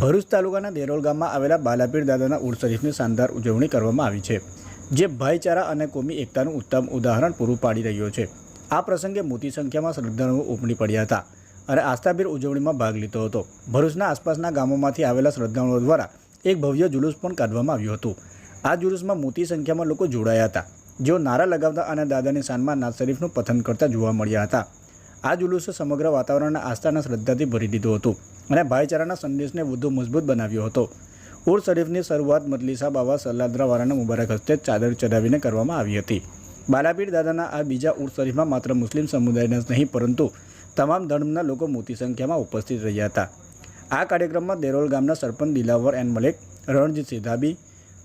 ભરૂચ તાલુકાના દેરોલ ગામમાં આવેલા બાલાપીર દાદાના ઉર્સ શરીફની શાનદાર ઉજવણી કરવામાં આવી છે, જે ભાઈચારા અને કોમી એકતાનું ઉત્તમ ઉદાહરણ પૂરું પાડી રહ્યો છે. આ પ્રસંગે મોટી સંખ્યામાં શ્રદ્ધાળુઓ ઉમટી પડ્યા હતા અને આસ્થાભીર ઉજવણીમાં ભાગ લીધો હતો. ભરૂચના આસપાસના ગામોમાંથી આવેલા શ્રદ્ધાળુઓ દ્વારા એક ભવ્ય જુલુસ પણ કાઢવામાં આવ્યું હતું. આ જુલુસમાં મોટી સંખ્યામાં લોકો જોડાયા હતા, જેઓ નારા લગાવતા અને દાદાની શાનમાં નાથ શરીફનું પથન કરતા જોવા મળ્યા હતા. આ જુલુસે સમગ્ર વાતાવરણને આસ્થાના શ્રદ્ધાથી ભરી દીધું હતું. અને ભાઈચારાના સંદેશને વધુ મજબૂત બનાવ્યો હતો. ઉર શરીફની શરૂઆત મદલીસા બાબા સલ્લાદ્રાવાળાના મુબારક હસ્તે ચાદર ચઢાવીને કરવામાં આવી હતી. બાલાપીર દાદાના આ બીજા ઉર શરીફમાં માત્ર મુસ્લિમ સમુદાયના જ નહીં, પરંતુ તમામ ધર્મના લોકો મોટી સંખ્યામાં ઉપસ્થિત રહ્યા હતા. આ કાર્યક્રમમાં દેરોલ ગામના સરપંચ દિલાવર એન મલેક રણજીતસિંહ ધાબી,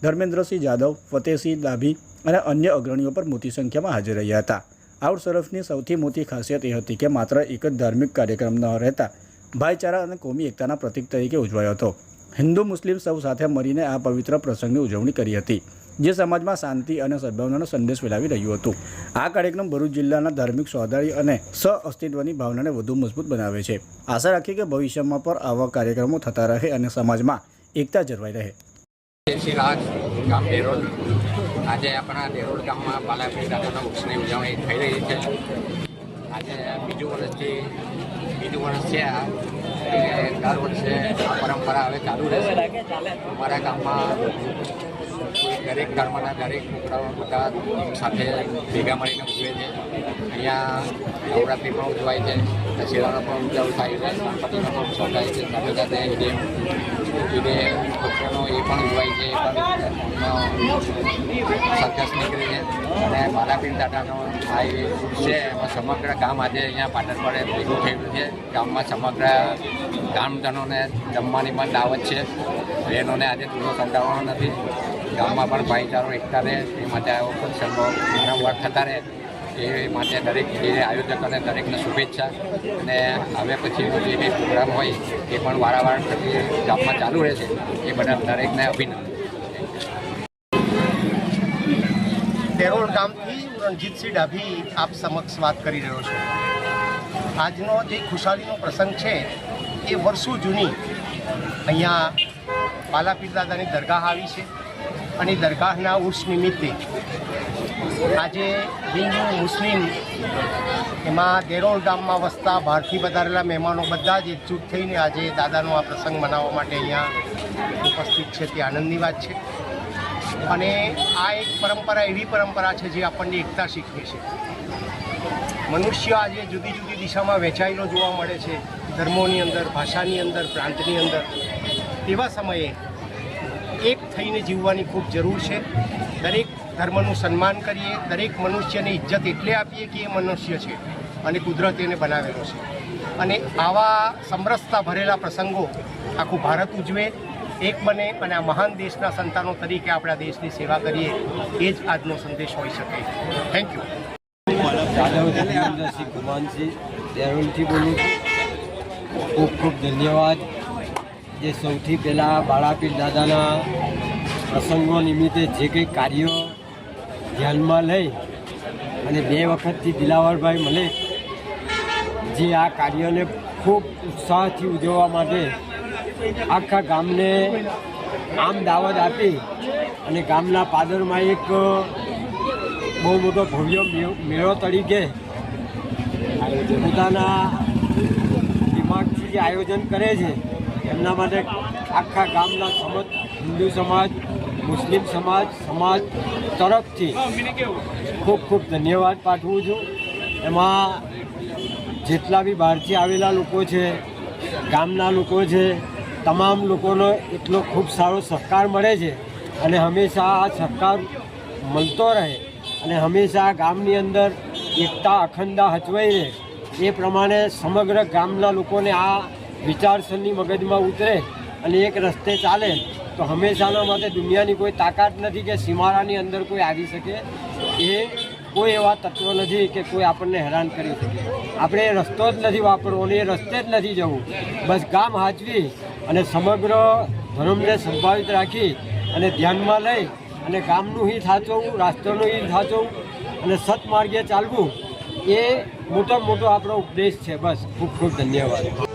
ધર્મેન્દ્રસિંહ જાદવ, ફતેહસિંહ ધાબી અને અન્ય અગ્રણીઓ પર મોટી સંખ્યામાં હાજર રહ્યા હતા. આઉટ શરફની સૌથી મોટી ખાસિયત એ હતી કે માત્ર એક જ ધાર્મિક કાર્યક્રમ ન રહેતા ભાઈચારા અને કોમી એકતાના પ્રતીક તરીકે ઉજવાયો હતો. હિન્દુ મુસ્લિમ સૌ સાથે મળીને આ પવિત્ર પ્રસંગની ઉજવણી કરી હતી, જે સમાજમાં શાંતિ અને સદભાવનાનો સંદેશ ફેલાવી રહ્યું હતું. આ કાર્યક્રમ ભરૂચ જિલ્લાના ધાર્મિક સોદારી અને સ અસ્તિત્વની ભાવનાને વધુ મજબૂત બનાવે છે. આશા રાખીએ કે ભવિષ્યમાં પણ આવા કાર્યક્રમો થતા રહે અને સમાજમાં એકતા જળવાઈ રહે. આજે આપણા દેરોલ ગામમાં બાલાપીર દાદાના વૃક્ષની ઉજવણી થઈ રહી છે. આજે બીજું વર્ષથી બીજું વર્ષ છે આ. દર આ પરંપરા હવે ચાલુ રહેશે. અમારા ગામમાં દરેક ધર્મના દરેક છોકરાઓ બધા સાથે ભેગા મળીને ઉજવે છે. અહીંયા નવરાત્રિ પણ ઉજવાય છે. દશેરાનો પણ ઉજવ થાય છે. ગણપતિનો પણ ઉત્સવ થાય છે. સાથે સાથે છોકરાનો એ પણ ઉજવાય છે. એ પણ સરઘસ નીકળે છે અને બાલાપીર દાદાનો આ છે, એમાં સમગ્ર ગામ આજે અહીંયા પાટણ પડે ભેગું થયેલું છે. ગામમાં સમગ્ર ગામજનોને જમવાની પણ દાવત છે. બહેનોને આજે ચૂલો સંડાવવાનો નથી. ગામમાં પણ ભાઈચારો એકતા રહે એ માટે આવો પ્રસંગો વારંવાર થતા રહે. એ માટે દરેક આયોજકોને દરેકને શુભેચ્છા. અને હવે પછી જે બી પ્રોગ્રામ હોય, એ પણ વારંવાર ગામમાં ચાલુ રહેશે. એ બધા દરેકને અભિનંદન. દેરોલ ગામથી હું રણજીતસિંહ ડાભી આપ સમક્ષ વાત કરી રહ્યો છું. આજનો જે ખુશાલીનો પ્રસંગ છે, એ વર્ષો જૂની. અહીંયા બાલાપીર દાદાની દરગાહ આવી છે અને દરગાહના ઉર્ષ નિમિત્તે આજે હિન્દુ, મુસ્લિમ એમાં દેરોળ ગામમાં વસતા બહારથી વધારેલા મહેમાનો બધા જ એકજૂટ થઈને આજે દાદાનો આ પ્રસંગ મનાવવા માટે અહીંયા ઉપસ્થિત છે. તે આનંદની વાત છે. અને આ એક પરંપરા, એવી પરંપરા છે જે આપણને એકતા શીખવે છે. મનુષ્ય આજે જુદી જુદી દિશામાં વહેંચાયેલો જોવા મળે છે, ધર્મોની અંદર, ભાષાની અંદર, પ્રાંતની અંદર. તેવા સમયે એક થઈને જીવવાની ખૂબ જરૂર છે. દરેક ધર્મનું સન્માન કરીએ, દરેક મનુષ્યને ઇજ્જત એટલે આપીએ કે એ મનુષ્ય છે અને કુદરત એને બનાવેલો છે. અને આવા સમરસતા ભરેલા પ્રસંગો આખું ભારત ઉજવે એક બને અને આ મહાન દેશના સંતાનો તરીકે આપણા દેશની સેવા કરીએ, એ જ આજનો સંદેશ હોઈ શકે. થેન્ક યુ જાદવ ગુમાનસિંહ દેરોલથી બોલું છું. ખૂબ ખૂબ ધન્યવાદ. જે સૌથી પહેલાં બાળાપીર દાદાના પ્રસંગો નિમિત્તે જે કંઈ કાર્યો ધ્યાનમાં લઈ અને બે વખતથી દિલાવરભાઈ મલે જે આ કાર્યને ખૂબ ઉત્સાહથી ઉજવવા માટે આખા ગામને આમ દાવત આપી અને ગામના પાદરમાં એક બહુ મોટો ભવ્ય મેળ- તરીકે પોતાના દિમાગથી જે આયોજન કરે છે, એમના માટે આખા ગામના સમજ હિન્દુ સમાજ, મુસ્લિમ સમાજ સમાજ તરફથી ખૂબ ખૂબ ધન્યવાદ પાઠવું છું. એમાં જેટલા બી બહારથી આવેલા લોકો છે, ગામના લોકો છે તમામ લોકોનો એટલો ખૂબ સારો સહકાર મળે છે અને હંમેશા આ સહકાર મળતો રહે અને હંમેશા ગામની અંદર એકતા અખંડા હચવાઈ રહે. એ પ્રમાણે સમગ્ર ગામના લોકોને આ વિચારસરણી મગજમાં ઉતરે અને એક રસ્તે ચાલે તો હંમેશાના માટે દુનિયાની કોઈ તાકાત નથી કે સીમાડાની અંદર કોઈ આવી શકે. એ કોઈ એવા તત્વ નથી કે કોઈ આપણને હેરાન કરી શકે. આપણે રસ્તો જ નથી વાપરવો અને એ રસ્તે જ નથી જવું. બસ ગામ હાચવી અને સમગ્ર ધર્મને સંભાવિત રાખી અને ધ્યાનમાં લઈ અને ગામનું હિત સાચવવું રાષ્ટ્રનું હિત સાચવવું અને સત્માર્ગે ચાલવું એ મોટા મોટો આપણો ઉપદેશ છે. બસ, ખૂબ ખૂબ ધન્યવાદ.